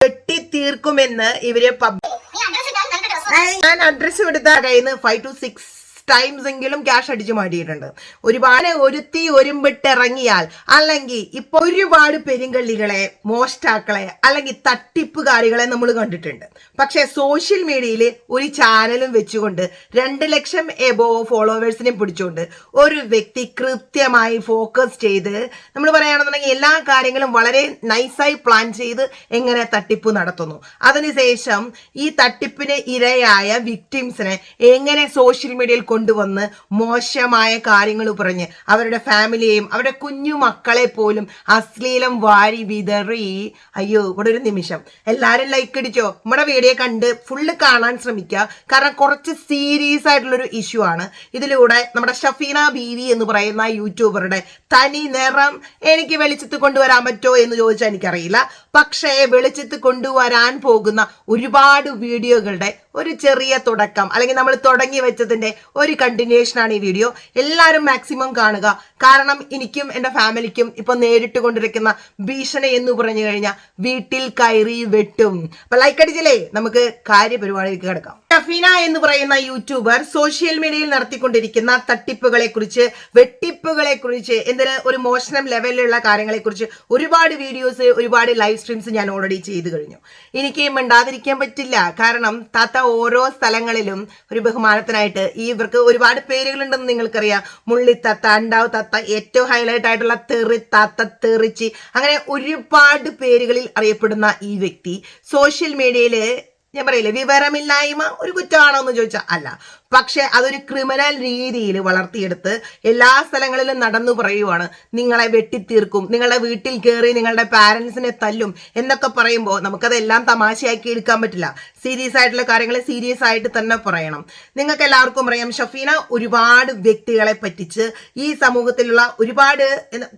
വെട്ടിത്തീർക്കുമെന്ന് ഇവർ ഞാൻ അഡ്രസ് കൊടുത്ത കയ്യിൽ നിന്ന് ഫൈവ് ടു സിക്സ് ടൈംസ് എങ്കിലും ക്യാഷ് അടിച്ചു മാറ്റിയിട്ടുണ്ട്. ഒരുപാട് ഒരുത്തി ഒരുമ്പിട്ടിറങ്ങിയാൽ അല്ലെങ്കിൽ ഇപ്പൊ ഒരുപാട് പെരുങ്കള്ളികളെ മോഷ്ടാക്കളെ അല്ലെങ്കിൽ തട്ടിപ്പുകാരികളെ നമ്മൾ കണ്ടിട്ടുണ്ട്. പക്ഷെ സോഷ്യൽ മീഡിയയിൽ ഒരു ചാനലും വെച്ചുകൊണ്ട് രണ്ട് ലക്ഷം എബോ ഫോളോവേഴ്സിനെ പിടിച്ചുകൊണ്ട് ഒരു വ്യക്തി കൃത്യമായി ഫോക്കസ് ചെയ്ത് നമ്മൾ പറയുകയാണെന്നുണ്ടെങ്കിൽ എല്ലാ കാര്യങ്ങളും വളരെ നൈസായി പ്ലാൻ ചെയ്ത് എങ്ങനെ തട്ടിപ്പ് നടത്തുന്നു. അതിനുശേഷം ഈ തട്ടിപ്പിന് ഇരയായ വിക്ടിംസിനെ എങ്ങനെ സോഷ്യൽ മീഡിയയിൽ കൊണ്ടുവന്ന് മോശമായ കാര്യങ്ങൾ പറഞ്ഞ് അവരുടെ ഫാമിലിയെയും അവരുടെ കുഞ്ഞു മക്കളെ പോലും അശ്ലീലം വാരി വിതറി. അയ്യോ ഇവിടെ ഒരു നിമിഷം. എല്ലാവരും ലൈക്ക് അടിച്ചോ? നമ്മുടെ വീഡിയോ കണ്ട് ഫുള്ള് കാണാൻ ശ്രമിക്കുക. കാരണം കുറച്ച് സീരിയസ് ആയിട്ടുള്ളൊരു ഇഷ്യൂ ആണ്. ഇതിലൂടെ നമ്മുടെ ഷഫീന ബീവി എന്ന് പറയുന്ന യൂട്യൂബറുടെ തനി നിറം എനിക്ക് വെളിച്ചത്ത് കൊണ്ടുവരാൻ പറ്റുമോ എന്ന് ചോദിച്ചാൽ എനിക്കറിയില്ല. പക്ഷേ വെളിച്ചത്ത് കൊണ്ടുവരാൻ പോകുന്ന ഒരുപാട് വീഡിയോകളുടെ ഒരു ചെറിയ തുടക്കം അല്ലെങ്കിൽ നമ്മൾ തുടങ്ങി വെച്ചതിന്റെ ഒരു കണ്ടിന്യൂഷൻ ആണ് ഈ വീഡിയോ എല്ലാവരും മാക്സിമം കാണുക. കാരണം എനിക്കും എന്റെ ഫാമിലിക്കും ഇപ്പൊ നേരിട്ട് കൊണ്ടിരിക്കുന്ന ഭീഷണി എന്ന് പറഞ്ഞു കഴിഞ്ഞാൽ വീട്ടിൽ കയറി വെട്ടും. അപ്പൊ ലൈക്ക് അടിച്ചില്ലേ? നമുക്ക് കാര്യപരിപാടിയിലേക്ക് കിടക്കാം. ടഫീന എന്ന് പറയുന്ന യൂട്യൂബർ സോഷ്യൽ മീഡിയയിൽ നടത്തിക്കൊണ്ടിരിക്കുന്ന തട്ടിപ്പുകളെ കുറിച്ച് വെട്ടിപ്പുകളെ കുറിച്ച് എന്തിന് ഒരു മോഷണം ലെവലിലുള്ള കാര്യങ്ങളെ കുറിച്ച് ഒരുപാട് വീഡിയോസ് ഒരുപാട് ലൈവ് സ്ട്രീംസ് ഞാൻ ഓൾറെഡി ചെയ്തു കഴിഞ്ഞു. എനിക്ക് മിണ്ടാതിരിക്കാൻ പറ്റില്ല. കാരണം താത്ത ഓരോ സ്ഥലങ്ങളിലും ഒരു ബഹുമാനത്തിനായിട്ട് ഈ ഇവർക്ക് ഒരുപാട് പേരുകളുണ്ടെന്ന് നിങ്ങൾക്കറിയാം. മുള്ളിത്തത്ത അണ്ടാവ് തത്ത ഏറ്റവും ഹൈലൈറ്റ് ആയിട്ടുള്ള തെറി തത്ത തെറിച്ചി അങ്ങനെ ഒരുപാട് പേരുകളിൽ അറിയപ്പെടുന്ന ഈ വ്യക്തി സോഷ്യൽ മീഡിയയിൽ ഞാൻ പറയില്ലേ വിവരമില്ലായ്മ ഒരു കുറ്റമാണോ എന്ന് ചോദിച്ചാൽ അല്ല. പക്ഷെ അതൊരു ക്രിമിനൽ രീതിയിൽ വളർത്തിയെടുത്ത് എല്ലാ സ്ഥലങ്ങളിലും നടന്നു പറയുവാണ്. നിങ്ങളെ വെട്ടിത്തീർക്കും നിങ്ങളുടെ വീട്ടിൽ കയറി നിങ്ങളുടെ പാരൻസിനെ തല്ലും എന്നൊക്കെ പറയുമ്പോൾ നമുക്കതെല്ലാം തമാശയാക്കി എടുക്കാൻ പറ്റില്ല. സീരിയസ് ആയിട്ടുള്ള കാര്യങ്ങൾ സീരിയസ് ആയിട്ട് തന്നെ പറയണം. നിങ്ങൾക്ക് എല്ലാവർക്കും അറിയാം ഷഫീന ഒരുപാട് വ്യക്തികളെ പറ്റിച്ച് ഈ സമൂഹത്തിലുള്ള ഒരുപാട്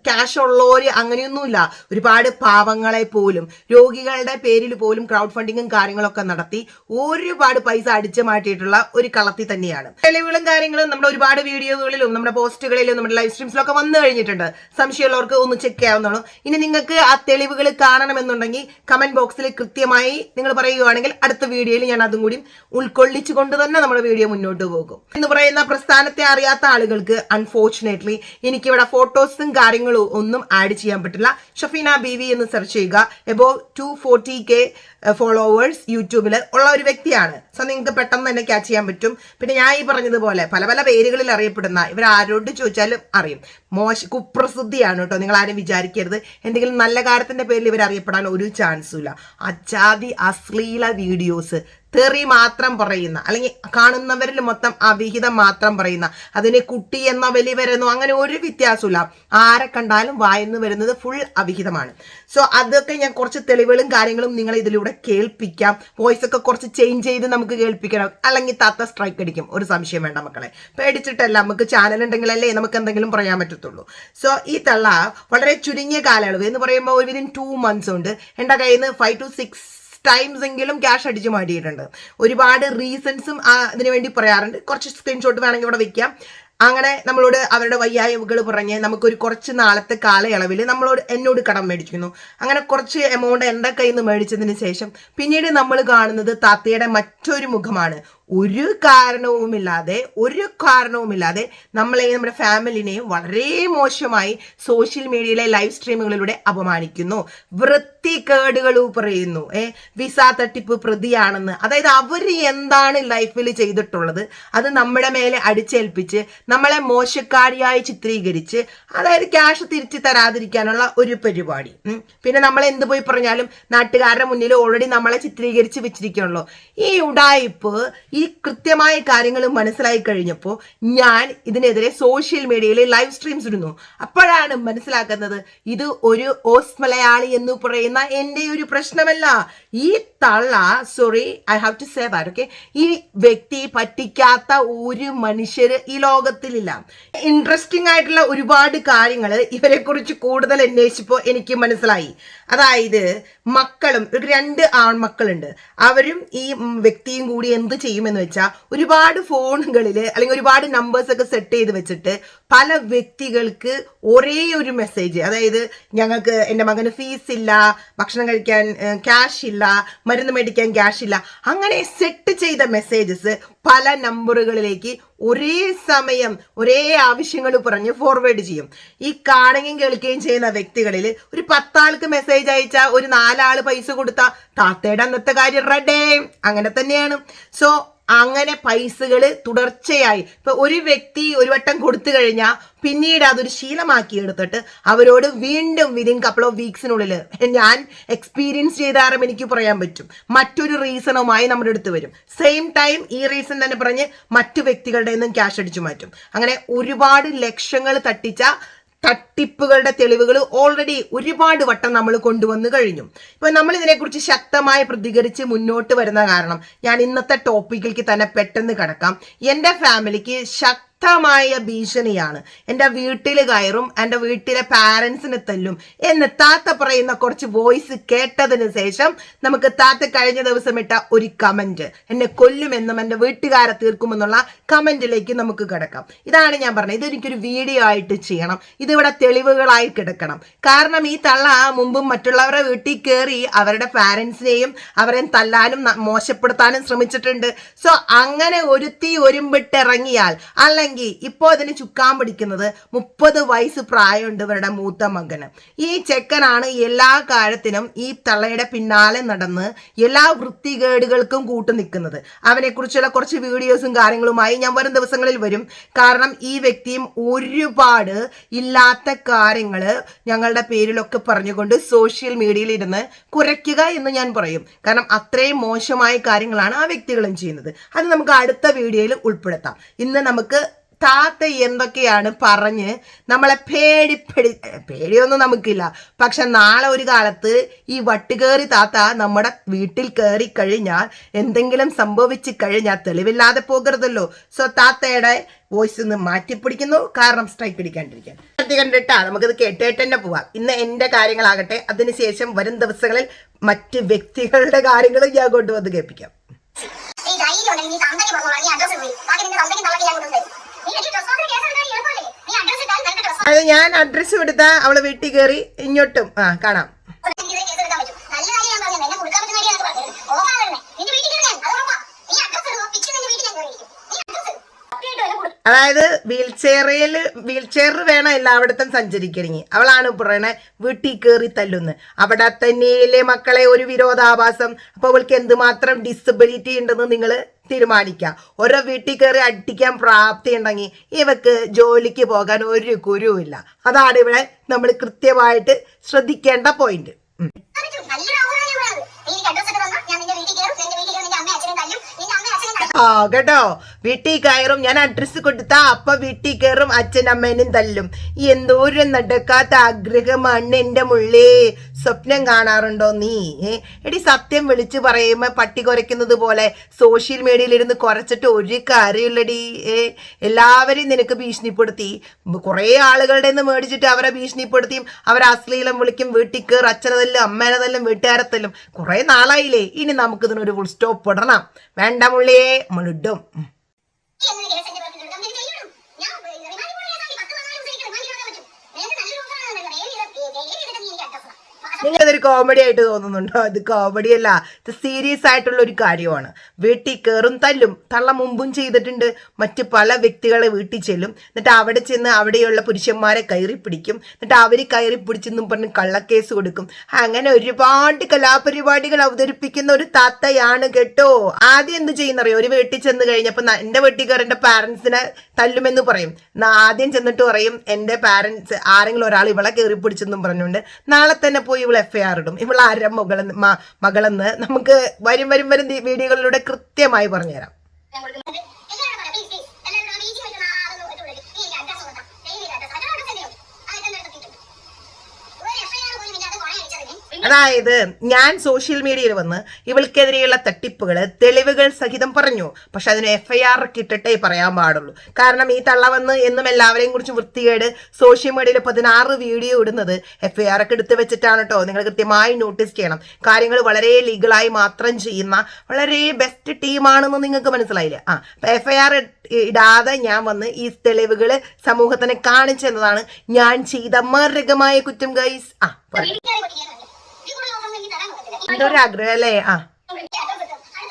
ക്യാഷ് ഉള്ളവർ അങ്ങനെയൊന്നുമില്ല. ഒരുപാട് പാവങ്ങളെ പോലും രോഗികളുടെ പേരിൽ പോലും ക്രൗഡ് ഫണ്ടിങ്ങും കാര്യങ്ങളൊക്കെ നടത്തി ഒരുപാട് പൈസ അടിച്ചു മാറ്റിയിട്ടുള്ള ഒരു കളത്തി തന്നെയാണ്. തെളിവുകളും കാര്യങ്ങളും നമ്മുടെ ഒരുപാട് വീഡിയോകളിലും നമ്മുടെ പോസ്റ്റുകളിലും നമ്മുടെ ലൈവ് സ്ട്രീംസിലൊക്കെ വന്നു കഴിഞ്ഞിട്ടുണ്ട്. സംശയമുള്ളവർക്ക് ഒന്ന് ചെക്ക് ചെയ്യാവുന്നതാണ്. ഇനി നിങ്ങൾക്ക് ആ തെളിവുകൾ കാണണമെന്നുണ്ടെങ്കിൽ കമന്റ് ബോക്സിൽ കൃത്യമായി നിങ്ങൾ പറയുകയാണെങ്കിൽ അടുത്ത വീഡിയോയിൽ ഞാൻ അതും കൂടി ഉൾക്കൊള്ളിച്ചുകൊണ്ട് തന്നെ നമ്മുടെ വീഡിയോ മുന്നോട്ട് പോകും. എന്ന് പറയുന്ന പ്രസ്ഥാനത്തെ അറിയാത്ത ആളുകൾക്ക് അൺഫോർച്ചുനേറ്റ്ലി എനിക്കിവിടെ ഫോട്ടോസും കാര്യങ്ങളും ഒന്നും ആഡ് ചെയ്യാൻ പറ്റില്ല. ഷഫീന ബി വി എന്ന് സെർച്ച് ചെയ്യുക. Above two forty K followers യൂട്യൂബിൽ ഉള്ള ഒരു വ്യക്തിയാണ്. സോ നിങ്ങൾക്ക് പെട്ടെന്ന് തന്നെ ക്യാച്ച് ചെയ്യാൻ പറ്റും. പിന്നെ ഞാൻ ഈ പറഞ്ഞതുപോലെ പല പല പേരുകളിൽ അറിയപ്പെടുന്ന ഇവർ ആരോട് ചോദിച്ചാലും അറിയും. മോശ കുപ്രസിദ്ധിയാണ് കേട്ടോ. നിങ്ങൾ ആരും വിചാരിക്കരുത്. എന്തെങ്കിലും നല്ല കാര്യത്തിന്റെ പേരിൽ ഇവർ അറിയപ്പെടാൻ ഒരു ചാൻസും ഇല്ല. അജാതി അശ്ലീല വീഡിയോസ് തെറി മാത്രം പറയുന്ന അല്ലെങ്കിൽ കാണുന്നവരിൽ മൊത്തം അവിഹിതം മാത്രം പറയുന്ന അതിന് കുട്ടി എന്ന വലി വരുന്നു അങ്ങനെ ഒരു വ്യത്യാസമില്ല ആരെ കണ്ടാലും വായന്ന് വരുന്നത് ഫുൾ അവിഹിതമാണ്. സോ അതൊക്കെ ഞാൻ കുറച്ച് തെളിവുകളും കാര്യങ്ങളും നിങ്ങൾ ഇതിലൂടെ കേൾപ്പിക്കാം. വോയിസ് ഒക്കെ കുറച്ച് ചേഞ്ച് ചെയ്ത് നമുക്ക് കേൾപ്പിക്കണം. അല്ലെങ്കിൽ താത്ത സ്ട്രൈക്ക് അടിക്കും. ഒരു സംശയം വേണ്ട മക്കളെ. പേടിച്ചിട്ടല്ല. നമുക്ക് ചാനൽ ഉണ്ടെങ്കിലല്ലേ നമുക്ക് എന്തെങ്കിലും പറയാൻ പറ്റത്തുള്ളൂ. സോ ഈ തള്ള വളരെ ചുരുങ്ങിയ കാലയളവ് എന്ന് പറയുമ്പോൾ ഒരു വിതിൻ ടു മന്ത്സ് ഉണ്ട്. എന്റെ കയ്യിൽ നിന്ന് ഫൈവ് ടു സിക്സ് ടൈംസ് എങ്കിലും ക്യാഷ് അടിച്ച് മാറ്റിയിട്ടുണ്ട്. ഒരുപാട് റീസൺസും അതിനു വേണ്ടി പറയാറുണ്ട്. കുറച്ച് സ്ക്രീൻഷോട്ട് വേണമെങ്കിൽ ഇവിടെ വെക്കാം. അങ്ങനെ നമ്മളോട് അവരുടെ വയ്യായ്മകൾ പറഞ്ഞ് നമുക്കൊരു കുറച്ച് നാളത്തെ കാലയളവിൽ നമ്മളോട് എന്നോട് കടം മേടിക്കുന്നു അങ്ങനെ കുറച്ച് എമൗണ്ട് എന്റെ കയ്യിൽ നിന്ന് മേടിച്ചതിന് ശേഷം പിന്നീട് നമ്മൾ കാണുന്നത് താത്തയുടെ മറ്റൊരു മുഖമാണ്. ഒരു കാരണവുമില്ലാതെ ഒരു കാരണവുമില്ലാതെ നമ്മളെ നമ്മുടെ ഫാമിലിനെയും വളരെ മോശമായി സോഷ്യൽ മീഡിയയിലെ ലൈവ് സ്ട്രീമുകളിലൂടെ അപമാനിക്കുന്നു. വൃത്തികേടുകൾ പറയുന്നു. ഏ വിസ തട്ടിപ്പ് പ്രതിയാണെന്ന്. അതായത് അവർ എന്താണ് ലൈഫിൽ ചെയ്തിട്ടുള്ളത്? അത് നമ്മുടെ മേലെ അടിച്ചേൽപ്പിച്ച് നമ്മളെ മോശക്കാരിയായി ചിത്രീകരിച്ച് അതായത് ക്യാഷ് തിരിച്ചു തരാതിരിക്കാനുള്ള ഒരു പരിപാടി. പിന്നെ നമ്മൾ എന്ത് പോയി പറഞ്ഞാലും നാട്ടുകാരുടെ മുന്നിൽ ഓൾറെഡി നമ്മളെ ചിത്രീകരിച്ച് വെച്ചിരിക്കണല്ലോ ഈ ഉടായിപ്പ് ഈ കൃത്യമായ കാര്യങ്ങൾ മനസ്സിലായി കഴിഞ്ഞപ്പോൾ ഞാൻ ഇതിനെതിരെ സോഷ്യൽ മീഡിയയിൽ ലൈവ് സ്ട്രീംസ് ഇടുന്നു. അപ്പോഴാണ് മനസ്സിലാക്കുന്നത് ഇത് ഒരു ഓസ് മലയാളി എന്ന് പറയുന്ന എന്റെ ഒരു പ്രശ്നമല്ല. ഈ തള്ള sorry I have to say that okay ഈ വ്യക്തി പറ്റിക്കാത്ത ഒരു മനുഷ്യർ ഈ ലോകത്തിലില്ല. ഇൻട്രസ്റ്റിംഗ് ആയിട്ടുള്ള ഒരുപാട് കാര്യങ്ങൾ ഇവരെ കുറിച്ച് കൂടുതൽ അന്വേഷിച്ചപ്പോൾ എനിക്ക് മനസ്സിലായി. അതായത് മക്കളും ഒരു രണ്ട് ആൺമക്കളുണ്ട്. അവരും ഈ വ്യക്തിയും കൂടി എന്ത് ചെയ്യുമെന്ന് വെച്ചാൽ ഒരുപാട് ഫോണുകളിൽ അല്ലെങ്കിൽ ഒരുപാട് നമ്പേഴ്സ് ഒക്കെ സെറ്റ് ചെയ്ത് വെച്ചിട്ട് പല വ്യക്തികൾക്ക് ഒരേ ഒരു മെസ്സേജ് അതായത് ഞങ്ങൾക്ക് എന്റെ മകന് ഫീസ് ഇല്ല ഭക്ഷണം കഴിക്കാൻ ക്യാഷ് ഇല്ല ഇല്ല മരുന്ന് മേടിക്കാൻ ക്യാഷ് ഇല്ല. അങ്ങനെ സെറ്റ് ചെയ്ത മെസ്സേജസ് പല നമ്പറുകളിലേക്ക് ഒരേ സമയം ഒരേ ആവശ്യങ്ങൾ പറഞ്ഞ് ഫോർവേഡ് ചെയ്യും. ഈ കാണുകയും കേൾക്കുകയും ചെയ്യുന്ന വ്യക്തികളിൽ ഒരു പത്താൾക്ക് മെസ്സേജ് അയച്ച ഒരു നാലാൾ പൈസ കൊടുത്ത താത്തയുടെ അന്നത്തെ കാര്യം റെഡേ അങ്ങനെ തന്നെയാണ്. സോ അങ്ങനെ പൈസകൾ തുടർച്ചയായി. ഇപ്പൊ ഒരു വ്യക്തി ഒരു വട്ടം കൊടുത്തു കഴിഞ്ഞാൽ പിന്നീട് അതൊരു ശീലമാക്കി എടുത്തിട്ട് അവരോട് വീണ്ടും വിതിൻ കപ്പിൾ ഓഫ് വീക്സിനുള്ളിൽ ഞാൻ എക്സ്പീരിയൻസ് ചെയ്താറും എനിക്ക് പറയാൻ പറ്റും. മറ്റൊരു റീസണുമായി നമ്മുടെ അടുത്ത് വരും. സെയിം ടൈം ഈ റീസൺ തന്നെ പറഞ്ഞ് മറ്റു വ്യക്തികളുടെ നിന്നും ക്യാഷ് അടിച്ചു മാറ്റും. അങ്ങനെ ഒരുപാട് ലക്ഷങ്ങൾ തട്ടിച്ച തട്ടിപ്പുകളുടെ തെളിവുകൾ ഓൾറെഡി ഒരുപാട് വട്ടം നമ്മൾ കൊണ്ടുവന്നു കഴിഞ്ഞു. ഇപ്പൊ നമ്മൾ ഇതിനെക്കുറിച്ച് ശക്തമായി പ്രതികരിച്ച് മുന്നോട്ട് വരുന്ന കാരണം ഞാൻ ഇന്നത്തെ ടോപ്പിക്കിലേക്ക് തന്നെ പെട്ടെന്ന് കിടക്കാം. എന്റെ ഫാമിലിക്ക് ശക്തി ശക്തമായ ഭീഷണിയാണ്. എന്റെ വീട്ടിൽ കയറും എന്റെ വീട്ടിലെ പാരൻസിനെ തല്ലും എന്ന് താത്ത പറയുന്ന കുറച്ച് വോയിസ് കേട്ടതിന് ശേഷം നമുക്ക് താത്ത കഴിഞ്ഞ ദിവസം ഇട്ട ഒരു കമന്റ്. എന്നെ കൊല്ലുമെന്നും എന്റെ വീട്ടുകാരെ തീർക്കുമെന്നുള്ള കമന്റിലേക്ക് നമുക്ക് കിടക്കാം. ഇതാണ് ഞാൻ പറഞ്ഞത്. ഇതെനിക്കൊരു വീഡിയോ ആയിട്ട് ചെയ്യണം. ഇതിവിടെ തെളിവുകളായി കിടക്കണം. കാരണം ഈ തള്ള മുമ്പും മറ്റുള്ളവരുടെ വീട്ടിൽ കയറി അവരുടെ പാരൻസിനെയും അവരെയും തല്ലാനും മോശപ്പെടുത്താനും ശ്രമിച്ചിട്ടുണ്ട്. സോ അങ്ങനെ ഒരുത്തി ഒരുമ്പിട്ടിറങ്ങിയാൽ അല്ലെങ്കിൽ ഇപ്പോ അതിന് ചുക്കാൻ പിടിക്കുന്നത് മുപ്പത് വയസ്സ് പ്രായമുണ്ട് ഇവരുടെ മൂത്ത മകന്. ഈ ചെക്കനാണ് എല്ലാ കാര്യത്തിനും ഈ തള്ളയുടെ പിന്നാലെ നടന്ന് എല്ലാ വൃത്തികേടുകൾക്കും കൂട്ടു നിൽക്കുന്നത്. അവനെ കുറിച്ചുള്ള കുറച്ച് വീഡിയോസും കാര്യങ്ങളുമായി ഞാൻ വരും ദിവസങ്ങളിൽ വരും. കാരണം ഈ വ്യക്തിയും ഒരുപാട് ഇല്ലാത്ത കാര്യങ്ങൾ ഞങ്ങളുടെ പേരിലൊക്കെ പറഞ്ഞുകൊണ്ട് സോഷ്യൽ മീഡിയയിൽ ഇരുന്ന് കുറയ്ക്കുക എന്ന് ഞാൻ പറയും. കാരണം അത്രയും മോശമായ കാര്യങ്ങളാണ് ആ വ്യക്തികളും ചെയ്യുന്നത്. അത് നമുക്ക് അടുത്ത വീഡിയോയിൽ ഉൾപ്പെടുത്താം. ഇന്ന് നമുക്ക് താത്ത എന്തൊക്കെയാണ് പറഞ്ഞ് നമ്മളെ പേടിപ്പെടി പേടിയൊന്നും നമുക്കില്ല. പക്ഷെ നാളെ ഒരു കാലത്ത് ഈ വട്ടുകേറി താത്ത നമ്മുടെ വീട്ടിൽ കയറി കഴിഞ്ഞാൽ എന്തെങ്കിലും സംഭവിച്ചു കഴിഞ്ഞാൽ തെളിവില്ലാതെ പോകരുതല്ലോ. സോ താത്തയുടെ വോയിസ് ഒന്ന് മാറ്റിപ്പിടിക്കുന്നു. കാരണം സ്ട്രൈക്ക് പിടിക്കാണ്ടിരിക്കാൻ. കണ്ടിട്ടാ നമുക്കിത് കേട്ടേട്ട് തന്നെ പോവാം. ഇന്ന് എന്റെ കാര്യങ്ങളാകട്ടെ അതിനുശേഷം വരും ദിവസങ്ങളിൽ മറ്റ് വ്യക്തികളുടെ കാര്യങ്ങളും ഞാൻ കൊണ്ടുവന്ന് കേൾപ്പിക്കാം. ഈ ധൈര്യം ഉണ്ടെങ്കിൽ നീ തന്തയ്ക്ക് പറഞ്ഞോളാം നീ അഡ്രസ്സ് പോയി. ബാക്കി നിന്റെ ഞാൻ അഡ്രസ് അത് ഞാൻ അഡ്രസ്സ് കൊടുത്ത അവൾ വീട്ടിൽ കയറി ഇങ്ങോട്ടും. ആ കാണാം. അഡ്രസ് അഡ്രസ് അതായത് വീൽചെയറിൽ വീൽചെയർ വീൽ ചെയർ വേണം എല്ലായിടത്തും സഞ്ചരിക്കണമെങ്കിൽ. അവളാണ് പറയണേ വീട്ടിൽ കയറി തല്ലുന്ന് അവിടെ തന്നെയല്ലേ മക്കളെ ഒരു വിരോധാഭാസം. അപ്പൊ അവൾക്ക് എന്തുമാത്രം ഡിസബിലിറ്റി ഉണ്ടെന്ന് നിങ്ങൾ തീരുമാനിക്കാം. ഓരോ വീട്ടിൽ കയറി അടിക്കാൻ പ്രാപ്തി ഉണ്ടെങ്കിൽ ഇവക്ക് ജോലിക്ക് പോകാൻ ഒരു കുരുവില്ല അതാണ് ഇവിടെ നമ്മൾ കൃത്യമായിട്ട് ശ്രദ്ധിക്കേണ്ട പോയിന്റ് ആ കേട്ടോ? വീട്ടിൽ കയറും. ഞാൻ അഡ്രസ്സ് കൊടുത്താ അപ്പ വീട്ടിൽ കയറും. അച്ഛനമ്മേനും തല്ലും. എന്തോരം നടക്കാത്ത ആഗ്രഹമാണ് എന്റെ മുള്ളേ. സ്വപ്നം കാണാറുണ്ടോ നീ? എടി സത്യം വിളിച്ചു പറയുമ്പോ പട്ടി കുരയ്ക്കുന്നത് പോലെ സോഷ്യൽ മീഡിയയിൽ ഇരുന്ന് കുറച്ചിട്ട് ഒരു കാര്യമില്ലടി ഏ? എല്ലാവരെയും നിനക്ക് ഭീഷണിപ്പെടുത്തി. കുറേ ആളുകളുടെ നിന്ന് മേടിച്ചിട്ട് അവരെ ഭീഷണിപ്പെടുത്തിയും അവരെ അശ്ലീലം വിളിക്കും. വീട്ടിൽ കയറും അച്ഛനെ തല്ലും അമ്മേനെ തല്ലും വീട്ടുകാരെ തല്ലും. കുറേ നാളായില്ലേ. ഇനി നമുക്കിതിനൊരു ഫുൾ സ്റ്റോപ്പ് ഇടണം. വേണ്ട മുള്ളിയേ നമ്മളിടും നീ എന്നൊരു കേസ് എന്റെ പേരിൽ എടുക്കാം ഞാൻ റിമാൻഡ് പോയ കേസാക്കി പത്ത് പതിനാല് ദിവസം റിമാൻഡ് കൊടുക്കാൻ പറ്റും. ഓഫറാണ് നിനക്ക് ഡെയിലി ഡെയിലി ചെയ്തിട്ട് നീ എനിക്ക് അഡ്രസ് നിങ്ങൾക്ക് ഇതൊരു കോമഡി ആയിട്ട് തോന്നുന്നുണ്ടോ? ഇത് കോമഡി അല്ല. ഇത് സീരിയസ് ആയിട്ടുള്ള ഒരു കാര്യമാണ്. വീട്ടിൽ കയറും തല്ലും തള്ള മുമ്പും ചെയ്തിട്ടുണ്ട്. മറ്റ് പല വ്യക്തികളെ വീട്ടിൽ ചെല്ലും. എന്നിട്ട് അവിടെ ചെന്ന് അവിടെയുള്ള പുരുഷന്മാരെ കയറി പിടിക്കും. എന്നിട്ട് അവർ കയറി പിടിച്ചെന്നും പറഞ്ഞ് കള്ളക്കേസ് കൊടുക്കും. അങ്ങനെ ഒരുപാട് കലാപരിപാടികൾ അവതരിപ്പിക്കുന്ന ഒരു താത്തയാണ് കേട്ടോ. ആദ്യം എന്ത് ചെയ്യുന്നറിയോ? ഒരു വീട്ടിൽ ചെന്ന് കഴിഞ്ഞപ്പോൾ എന്റെ വീട്ടിൽ കയറി എന്റെ പാരൻസിനെ തല്ലുമെന്ന് പറയും. ആദ്യം ചെന്നിട്ട് പറയും എന്റെ പാരൻസ് ആരെങ്കിലും ഒരാൾ ഇവളെ കയറി പിടിച്ചെന്നും പറഞ്ഞുകൊണ്ട് നാളെ തന്നെ പോയി ഇവൾ എഫ് ഐ ആർ ഇടും. ഇവൾ ആരം മകളെന്ന് മകളെന്ന് നമുക്ക് വരും വരും വരും വീഡിയോകളിലൂടെ കൃത്യമായി പറഞ്ഞുതരാം ഞാൻ കൊടുക്കുന്നത് എല്ലാവരും പറയാം പ്ലീസ് പ്ലീസ് എല്ലാവരും ഈജി ആയിട്ട് അതൊന്നും ഇട്ട് കൊടുക്കും നീ എനിക്ക് അഡ്രസ് കൊടുക്കാം ഡെയിലി അഡ്രസ് അതിന് അഡ്രസ് എന്തെയും അതൊക്കെ എന്റെ അടുത്ത് എത്തിയിട്ടുണ്ട് ഒരു എഫ് ഐ ആർ പോലും ഇല്ലാതെ കുറെ അടിച്ചതിന് അതായത് ഞാൻ സോഷ്യൽ മീഡിയയിൽ വന്ന് ഇവൾക്കെതിരെയുള്ള തട്ടിപ്പുകൾ തെളിവുകൾ സഹിതം പറഞ്ഞു. പക്ഷെ അതിന് എഫ് ഐ ആർ കിട്ടട്ടെ പറയാൻ പാടുള്ളൂ. കാരണം ഈ തള്ള വന്ന് എന്നും എല്ലാവരെയും കുറിച്ച് വൃത്തികേട് സോഷ്യൽ മീഡിയയിൽ പതിനാറ് വീഡിയോ ഇടുന്നത് എഫ് ഐ ആർ ഒക്കെ എടുത്ത് വെച്ചിട്ടാണ് കേട്ടോ നിങ്ങൾ കൃത്യമായി നോട്ടീസ് ചെയ്യണം. കാര്യങ്ങൾ വളരെ ലീഗലായി മാത്രം ചെയ്യുന്ന വളരെ ബെസ്റ്റ് ടീമാണെന്ന് നിങ്ങൾക്ക് മനസ്സിലായില്ലേ? ആ എഫ് ഐ ആർ ഇടാതെ ഞാൻ വന്ന് ഈ തെളിവുകൾ സമൂഹത്തിനെ കാണിച്ചെന്നതാണ് ഞാൻ ചെയ്ത മാരകമായ കുറ്റം ഗൈസ് ആ പറ വീട്ടിൽ കയറി പൊട്ടിക്കാനുണ്ട് ഇതിൽ കൂടുതൽ ഓഫർ എനിക്ക് തരാൻ പറ്റില്ല എന്റെ ഒരു ആഗ്രഹം അല്ലേ? ആ അടുത്ത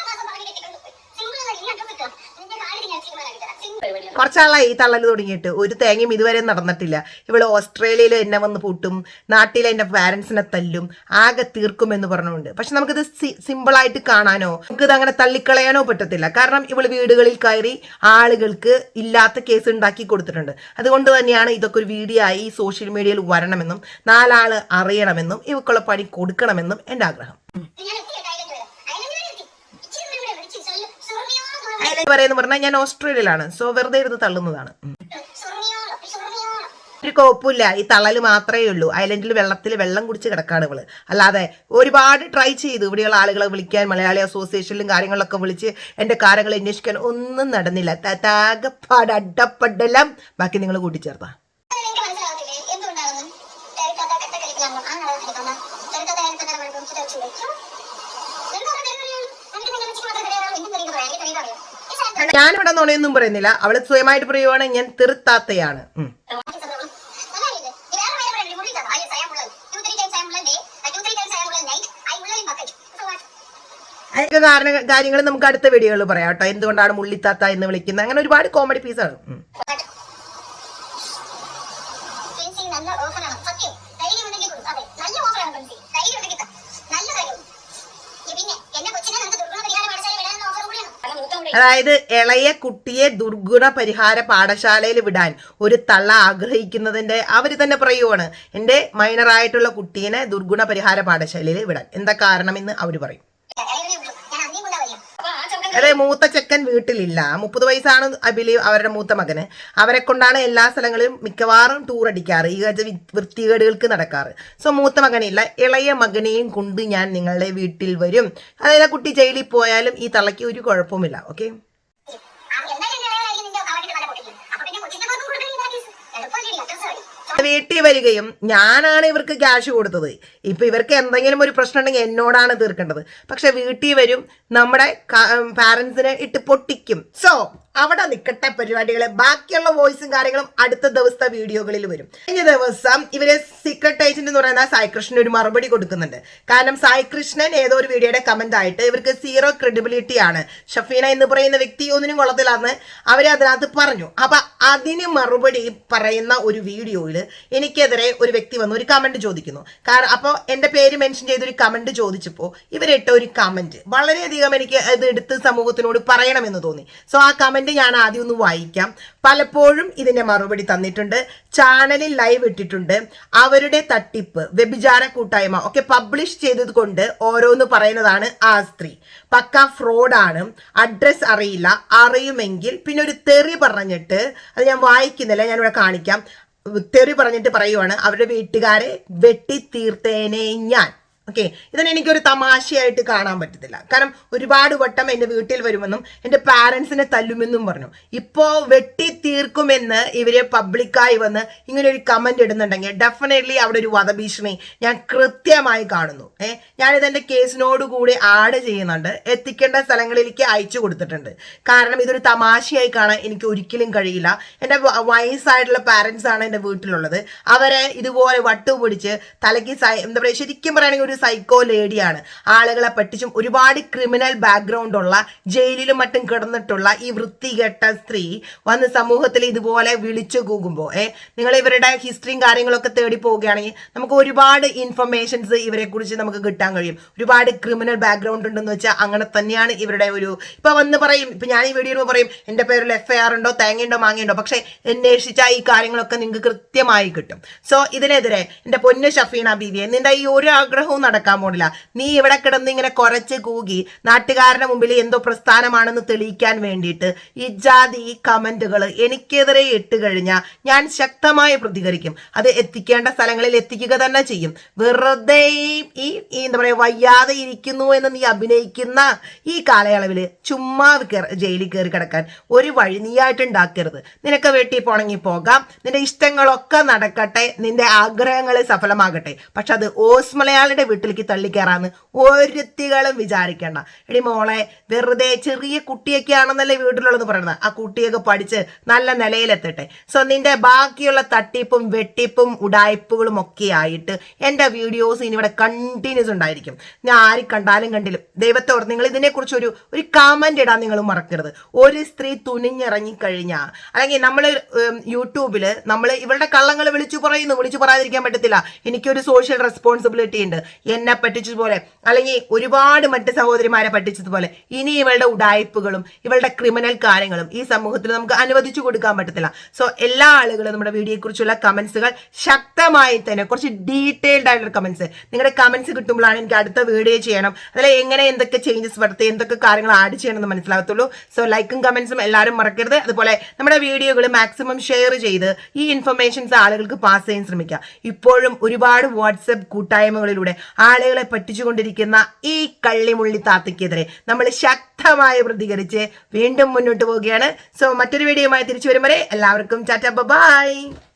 മാസം പറഞ്ഞു കെട്ടിക്കൊണ്ട് പോയി സിമ്പിൾ അല്ല ഈ അഡ്രസ് ഇട്ടോ നിന്റെ കാര്യം ഞാൻ തീരുമാനം തരാം സിമ്പിൾ കുറച്ചാളായി ഈ തള്ളൽ തുടങ്ങിയിട്ട്. ഒരു തേങ്ങയും ഇതുവരെ നടന്നിട്ടില്ല. ഇവൾ ഓസ്ട്രേലിയയിൽ എന്നെ വന്ന് പൂട്ടും. നാട്ടിലെ എന്റെ പാരൻസിനെ തല്ലും. ആകെ തീർക്കും എന്ന് പറഞ്ഞുകൊണ്ട്. പക്ഷെ നമുക്കിത് സിമ്പിളായിട്ട് കാണാനോ നമുക്കിത് അങ്ങനെ തള്ളിക്കളയാനോ പറ്റത്തില്ല. കാരണം ഇവൾ വീടുകളിൽ കയറി ആളുകൾക്ക് ഇല്ലാത്ത കേസ് ഉണ്ടാക്കി കൊടുത്തിട്ടുണ്ട്. അതുകൊണ്ട് തന്നെയാണ് ഇതൊക്കെ ഒരു വീഡിയോ ആയി സോഷ്യൽ മീഡിയയിൽ വരണമെന്നും നാലാൾ അറിയണമെന്നും ഇവക്കുള്ള പണി കൊടുക്കണമെന്നും എന്റെ ആഗ്രഹം. പറയുന്നത് പറഞ്ഞാൽ ഞാൻ ഓസ്ട്രേലിയയിലാണ്. സോ വെറുതെ ഇരുന്ന് തള്ളുന്നതാണ്. ഒരു കുഴപ്പമില്ല ഈ തള്ളൽ മാത്രമേ ഉള്ളൂ. ഐലൻഡിൽ വെള്ളത്തിൽ വെള്ളം കുടിച്ച് കിടക്കാണ് ഇവൾ. അല്ലാതെ ഒരുപാട് ട്രൈ ചെയ്തു. ഇവിടെയുള്ള ആളുകളെ വിളിക്കാൻ മലയാളി അസോസിയേഷനിലും കാര്യങ്ങളിലൊക്കെ വിളിച്ച് എന്റെ കാര്യങ്ങൾ അന്വേഷിക്കാൻ ഒന്നും നടന്നില്ല. താകപ്പാട് അഡപ്പടലം ബാക്കി നിങ്ങൾ കൂട്ടിച്ചേർത്താ. സാധനം ഞാനിവിടെ നുണയൊന്നും പറയുന്നില്ല. അവൾ സ്വയമായിട്ട് പറയുവാണ്. ഞാൻ തെറുത്താത്തയാണ്? അതിന്റെ കാരണ കാര്യങ്ങൾ നമുക്ക് അടുത്ത വീഡിയോകളിൽ പറയാം കേട്ടോ. എന്തുകൊണ്ടാണ് മുള്ളിത്താത്ത എന്ന് വിളിക്കുന്നത്? അങ്ങനെ ഒരുപാട് കോമഡി പീസാണ് ഉം. But ഫെൻസി നല്ല ഓഫറാണ് സത്യം ധൈര്യം ഉണ്ടെങ്കിൽ കൊടുക്കും അതെ നല്ല ഓഫറാണ് ഫെൻസി ധൈര്യം ഉണ്ടെങ്കിൽ ത- നല്ല കാര്യം ഈ പിന്നെ എന്നെ കൊച്ചിനെ നമുക്ക് ദുർഗുണ പരിഹാര പാഠശാല വിടാനുള്ള ഓഫർ കൂടിയാണ് അതായത് ഇളയ കുട്ടിയെ ദുർഗുണ പരിഹാര പാഠശാലയിൽ വിടാൻ ഒരു തള്ള ആഗ്രഹിക്കുന്നതിന്റെ അവർ തന്നെ പറയുവാണ്. എന്റെ മൈനറായിട്ടുള്ള കുട്ടീനെ ദുർഗുണ പരിഹാര പാഠശാലയിൽ വിടാൻ. എന്താ കാരണമെന്ന് അവർ പറയും ഇളയവനെ ഉള്ളൂ ഞാൻ അന്നേം കൊണ്ടാ വരിക അതെ മൂത്ത ചെക്കൻ വീട്ടിലില്ല. മുപ്പത് വയസ്സാണ് ഐ ബിലീവ് അവരുടെ മൂത്ത മകന്. അവരെ കൊണ്ടാണ് എല്ലാ സ്ഥലങ്ങളിലും മിക്കവാറും ടൂർ അടിക്കാറ്. ഈ വൃത്തികേടുകൾക്ക് നടക്കാറ്. സോ മൂത്ത മകനില്ല. ഇളയ മകനെയും കൊണ്ട് ഞാൻ നിങ്ങളുടെ വീട്ടിൽ വരും. അതായത് കുട്ടി ജയിലിൽ പോയാലും ഈ തള്ളയ്ക്ക് ഒരു കുഴപ്പമില്ല ഓക്കെ ആ, എന്തായാലും എന്റെ ഇളയവനായിരിക്കും നിന്റെ കാവടിന്റെ തല പൊട്ടിക്കും അപ്പൊ പിന്നെ കൊച്ചിന്റെ പേർക്ക് കൊടുക്കണില്ല കേസ് എളുപ്പമല്ലേ അഡ്രസ് വഴി വീട്ടിൽ വരികയും ഞാനാണ് ഇവർക്ക് ക്യാഷ് കൊടുത്തത്. ഇപ്പൊ ഇവർക്ക് എന്തെങ്കിലും ഒരു പ്രശ്നം ഉണ്ടെങ്കിൽ എന്നോടാണ് തീർക്കേണ്ടത്. പക്ഷെ വീട്ടിൽ വരും നമ്മുടെ പാരന്റ്സിനെ ഇട്ട് പൊട്ടിക്കും. സോ അവിടെ നിൽക്കട്ടെ പരിപാടികളെ. ബാക്കിയുള്ള വോയിസും കാര്യങ്ങളും അടുത്ത ദിവസത്തെ വീഡിയോകളിൽ വരും. കഴിഞ്ഞ ദിവസം ഇവരെ സീക്രട്ട് ഏജന്റ് എന്ന് പറയുന്ന സായികൃഷ്ണൻ ഒരു മറുപടി കൊടുക്കുന്നുണ്ട്. കാരണം സായികൃഷ്ണൻ ഏതോ ഒരു വീഡിയോയുടെ കമന്റ് ആയിട്ട് ഇവർക്ക് സീറോ ക്രെഡിബിലിറ്റി ആണ്. ഷഫീന എന്ന് പറയുന്ന വ്യക്തി ഒന്നിനും കൊള്ളത്തിലാന്ന് അവരെ അതിനകത്ത് പറഞ്ഞു. അപ്പൊ അതിന് മറുപടി പറയുന്ന ഒരു വീഡിയോയിൽ എനിക്കെതിരെ ഒരു വ്യക്തി വന്ന് ഒരു കമന്റ് ചോദിക്കുന്നു. കാരണം അപ്പോൾ എന്റെ പേര് മെൻഷൻ ചെയ്തൊരു കമന്റ് ചോദിച്ചപ്പോൾ ഇവരിട്ട ഒരു കമന്റ് വളരെയധികം എനിക്ക് ഇത് എടുത്ത് സമൂഹത്തിനോട് പറയണമെന്ന് തോന്നി. സോ ആ കമന്റ് ഞാൻ ആദ്യം ഒന്ന് വായിക്കാം. പലപ്പോഴും ഇതിന്റെ മറുപടി തന്നിട്ടുണ്ട്. ചാനലിൽ ലൈവ് ഇട്ടിട്ടുണ്ട്. അവരുടെ തട്ടിപ്പ് വ്യഭിചാര കൂട്ടായ്മ ഒക്കെ പബ്ലിഷ് ചെയ്തത് കൊണ്ട് ഓരോന്ന് പറയുന്നതാണ് ആ സ്ത്രീ പക്ക ഫ്രോഡാണ് അഡ്രസ് അറിയില്ല. അറിയുമെങ്കിൽ പിന്നെ ഒരു തെറി പറഞ്ഞിട്ട് അത് ഞാൻ വായിക്കുന്നില്ല ഞാനിവിടെ കാണിക്കാം. തെറി പറഞ്ഞിട്ട് പറയുവാണ് അവരുടെ വീട്ടുകാരെ വെട്ടി തീർത്തേനെ ഞാൻ. ഓക്കെ ഇതിനെ എനിക്കൊരു തമാശയായിട്ട് കാണാൻ പറ്റത്തില്ല. കാരണം ഒരുപാട് വട്ടം എന്റെ വീട്ടിൽ വരുമെന്നും എന്റെ പാരൻസിനെ തല്ലുമെന്നും പറഞ്ഞു. ഇപ്പോൾ വെട്ടി തീർക്കുമെന്ന് ഇവരെ പബ്ലിക്കായി വന്ന് ഇങ്ങനെ ഒരു കമന്റ് ഇടുന്നുണ്ടെങ്കിൽ ഡെഫിനറ്റ്ലി അവിടെ ഒരു വധഭീഷണി ഞാൻ കൃത്യമായി കാണുന്നു. ഏഹ് ഞാനിത് എന്റെ കേസിനോട് കൂടി ആഡ് ചെയ്യുന്നുണ്ട്. എത്തിക്കേണ്ട സ്ഥലങ്ങളിലേക്ക് അയച്ചു കൊടുത്തിട്ടുണ്ട്. കാരണം ഇതൊരു തമാശയായി കാണാൻ എനിക്ക് ഒരിക്കലും കഴിയില്ല. എന്റെ വയസ്സായിട്ടുള്ള പാരൻസ് ആണ് എന്റെ വീട്ടിലുള്ളത്. അവരെ ഇതുപോലെ വട്ടുപിടിച്ച് തലയ്ക്ക് എന്താ പറയുക ശരിക്കും പറയുകയാണെങ്കിൽ ഒരു സൈക്കോ ലേഡിയാണ് ആളുകളെ പറ്റിച്ചും ഒരുപാട് ക്രിമിനൽ ബാക്ക്ഗ്രൗണ്ട് ഉള്ള ജയിലിലും മറ്റും കിടന്നിട്ടുള്ള ഈ വൃത്തികെട്ട സ്ത്രീ വന്ന് സമൂഹത്തിൽ ഇതുപോലെ വിളിച്ചു കൂകുമ്പോൾ ഏ നിങ്ങൾ ഇവരുടെ ഹിസ്റ്ററിയും കാര്യങ്ങളൊക്കെ തേടി പോവുകയാണെങ്കിൽ നമുക്ക് ഒരുപാട് ഇൻഫർമേഷൻസ് ഇവരെ കുറിച്ച് നമുക്ക് കിട്ടാൻ കഴിയും. ഒരുപാട് ക്രിമിനൽ ബാക്ക്ഗ്രൗണ്ട് ഉണ്ടെന്ന് വെച്ചാൽ അങ്ങനെ തന്നെയാണ് ഇവരുടെ ഒരു ഇപ്പൊ വന്ന് പറയും ഇപ്പൊ ഞാൻ ഈ വീഡിയോയിൽ പറയും എന്റെ പേരിൽ എഫ് ഐ ആർ ഉണ്ടോ തേങ്ങയുണ്ടോ മാങ്ങയുണ്ടോ പക്ഷെ അന്വേഷിച്ചാൽ ഈ കാര്യങ്ങളൊക്കെ നിങ്ങൾക്ക് കൃത്യമായി കിട്ടും. സോ ഇതിനെതിരെ എന്റെ പൊന്നു ഷഫീന ബീവിയെ നിന്റെ ഈ ഒരു ആഗ്രഹവും നടക്കാൻ പോണില്ല. നീ ഇവിടെ കിടന്ന് ഇങ്ങനെ കുറച്ച് കൂകി നാട്ടുകാരുടെ മുമ്പിൽ എന്തോ പ്രസ്ഥാനമാണെന്ന് തെളിയിക്കാൻ വേണ്ടിയിട്ട് ഈ ജാതി കമന്റുകൾ എനിക്കെതിരെ ഇട്ട് കഴിഞ്ഞാൽ ഞാൻ ശക്തമായി പ്രതികരിക്കും. അത് എത്തിക്കേണ്ട സ്ഥലങ്ങളിൽ എത്തിക്കുക തന്നെ ചെയ്യും. വെറുതെ ഈ- ഈ ഈ എന്താ പറയുക വയ്യാതെ ഇരിക്കുന്നു എന്ന് നീ അഭിനയിക്കുന്ന ഈ കാലയളവിൽ ചുമ്മാ ജയിലിൽ കയറി കിടക്കാൻ ഒരു വഴി നീയായിട്ട് ഉണ്ടാക്കരുത്. നിനക്ക് വീട്ടിൽ പോണെങ്കിൽ പോകാം. നിന്റെ ഇഷ്ടങ്ങളൊക്കെ നടക്കട്ടെ. നിന്റെ ആഗ്രഹങ്ങൾ സഫലമാകട്ടെ. പക്ഷെ അത് ഓസ് മലയാളിയുടെ വീട്ടിലേക്ക് തള്ളിക്കയറാന്ന് ഒരുത്തികളും വിചാരിക്കണ്ട. എടി മോളെ വെറുതെ ചെറിയ കുട്ടിയൊക്കെ ആണെന്നല്ലേ വീട്ടിലുള്ളത് പറയുന്നത്. ആ കുട്ടിയൊക്കെ പഠിച്ച് നല്ല നിലയിലെത്തട്ടെ. സോ നിന്റെ ബാക്കിയുള്ള തട്ടിപ്പും വെട്ടിപ്പും ഉടായ്പകളും ഒക്കെ ആയിട്ട് എന്റെ വീഡിയോസ് ഇനി ഇവിടെ കണ്ടിന്യൂസ് ഉണ്ടായിരിക്കും. ഞാൻ ആര് കണ്ടാലും കണ്ടിലും. ദൈവത്തോട് നിങ്ങൾ ഇതിനെക്കുറിച്ച് ഒരു ഒരു കമന്റ് ഇടാൻ നിങ്ങൾ മറക്കരുത്. ഒരു സ്ത്രീ തുനിഞ്ഞിറങ്ങിക്കഴിഞ്ഞാൽ അല്ലെങ്കിൽ നമ്മൾ യൂട്യൂബിൽ നമ്മൾ ഇവരുടെ കള്ളങ്ങൾ വിളിച്ചു പറയുന്നു. വിളിച്ചു പറയാതിരിക്കാൻ പറ്റത്തില്ല. എനിക്കൊരു സോഷ്യൽ റെസ്പോൺസിബിലിറ്റി ഉണ്ട്. എന്നെ പറ്റിച്ചതുപോലെ അല്ലെങ്കിൽ ഒരുപാട് മറ്റ് സഹോദരിമാരെ പറ്റിച്ചതുപോലെ ഇനി ഇവളുടെ ഉടായ്പകളും ഇവളുടെ ക്രിമിനൽ കാര്യങ്ങളും ഈ സമൂഹത്തിൽ നമുക്ക് അനുവദിച്ചു കൊടുക്കാൻ പറ്റത്തില്ല. സോ എല്ലാ ആളുകളും നമ്മുടെ വീഡിയോയെക്കുറിച്ചുള്ള കമൻസുകൾ ശക്തമായി തന്നെ കുറച്ച് ഡീറ്റെയിൽഡ് ആയിട്ടുള്ള കമൻസ് നിങ്ങളുടെ കമൻസ് കിട്ടുമ്പോഴാണ് എനിക്ക് അടുത്ത വീഡിയോ ചെയ്യണം. അതിൽ എങ്ങനെ എന്തൊക്കെ ചേഞ്ചസ് വരുത്തി എന്തൊക്കെ കാര്യങ്ങൾ ആഡ് ചെയ്യണമെന്ന് മനസ്സിലാകത്തുള്ളൂ. സോ ലൈക്കും കമൻസും എല്ലാവരും മറക്കരുത്. അതുപോലെ നമ്മുടെ വീഡിയോകൾ മാക്സിമം ഷെയർ ചെയ്ത് ഈ ഇൻഫർമേഷൻസ് ആളുകൾക്ക് പാസ് ചെയ്യാൻ ശ്രമിക്കുക. ഇപ്പോഴും ഒരുപാട് വാട്സപ്പ് കൂട്ടായ്മകളിലൂടെ ആളുകളെ പറ്റിച്ചുകൊണ്ടിരിക്കുന്ന ഈ കള്ളിമുള്ളി താത്തയ്ക്കെതിരെ നമ്മൾ ശക്തമായി പ്രതികരിച്ച് വീണ്ടും മുന്നോട്ട് പോവുകയാണ്. സോ മറ്റൊരു വീഡിയോയുമായി തിരിച്ചു വരും വരെ എല്ലാവർക്കും ചാറ്റ ബൈ